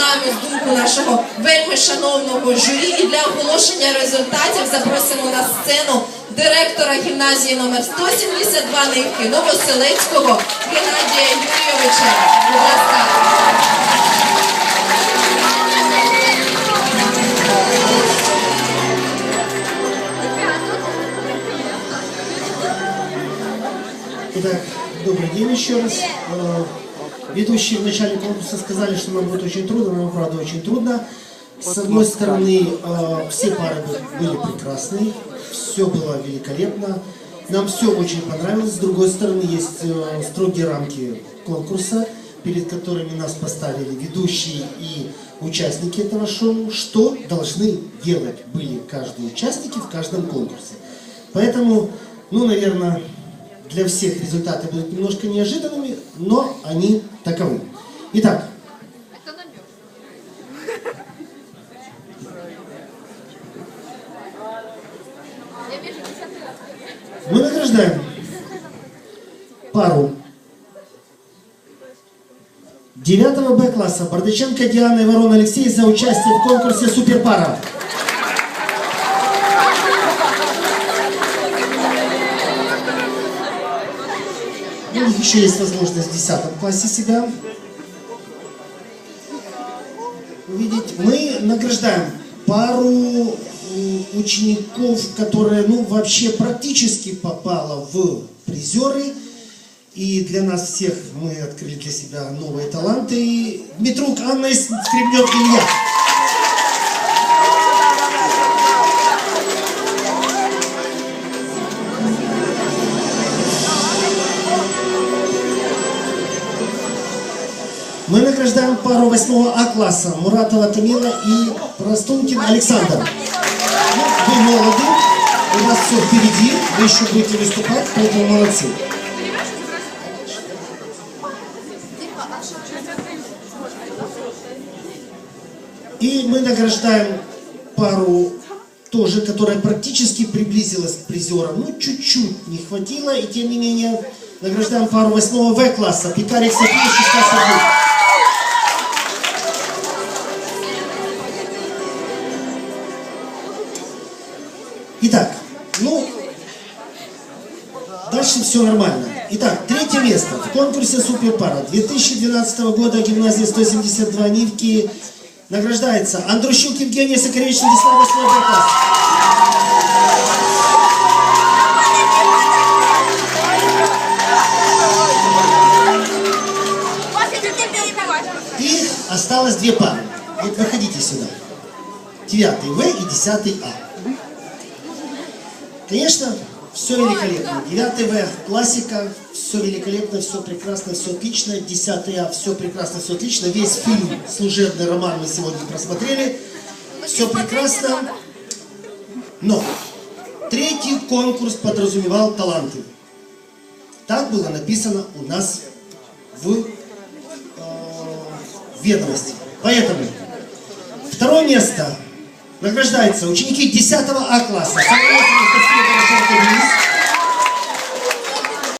об'єднаємо з думку нашого вельми шановного журі і для оголошення результатів запросимо на сцену директора гімназії номер 172 Нивки Новоселецького Геннадія Юрійовича. Будь ласка. Итак, добрый день еще раз. Ведущие в начале конкурса сказали, что нам будет очень трудно, нам правда очень трудно. С одной стороны, э, все пары бы- были прекрасные, все было великолепно, нам все очень понравилось. С другой стороны, есть э, строгие рамки конкурса, перед которыми нас поставили ведущие и участники этого шоу, что должны делать были каждые участники в каждом конкурсе. Поэтому, ну, наверное, для всех результаты будут немножко неожиданными, но они таковы. Итак, мы награждаем пару 9 Б класса Бардаченко Диана и Ворон Алексей за участие в конкурсе Суперпара. Еще есть возможность в 10 классе себя увидеть. Мы награждаем пару учеников, которые, ну, вообще практически попала в призеры. И для нас всех мы открыли для себя новые таланты. Дмитрук, Анна Скребнев, Илья. Мы награждаем пару 8 А класса Муратова Тамила и Простункин Александр. Вы молоды, у вас все впереди, вы еще будете выступать, поэтому молодцы. И мы награждаем пару тоже, которая практически приблизилась к призерам. Ну, чуть-чуть не хватило, и тем не менее награждаем пару 8 В класса. Пикарик София, Шишка Сергей. Итак, ну, дальше все нормально. Итак, третье место в конкурсе Суперпара 2012 года гимназия 172 Нивки награждается Андрущук Евгения Сокоревич Владислава. И осталось две пары. Вот выходите сюда. Девятый В и десятый А. Конечно, все великолепно. 9 В классика, все великолепно, все прекрасно, все отлично. 10 А, все прекрасно, все отлично. Весь фильм «Служебный роман» мы сегодня просмотрели. Все прекрасно. Но третий конкурс подразумевал таланты. Так было написано у нас в э, ведомости. Поэтому второе место награждается ученики 10 А класса.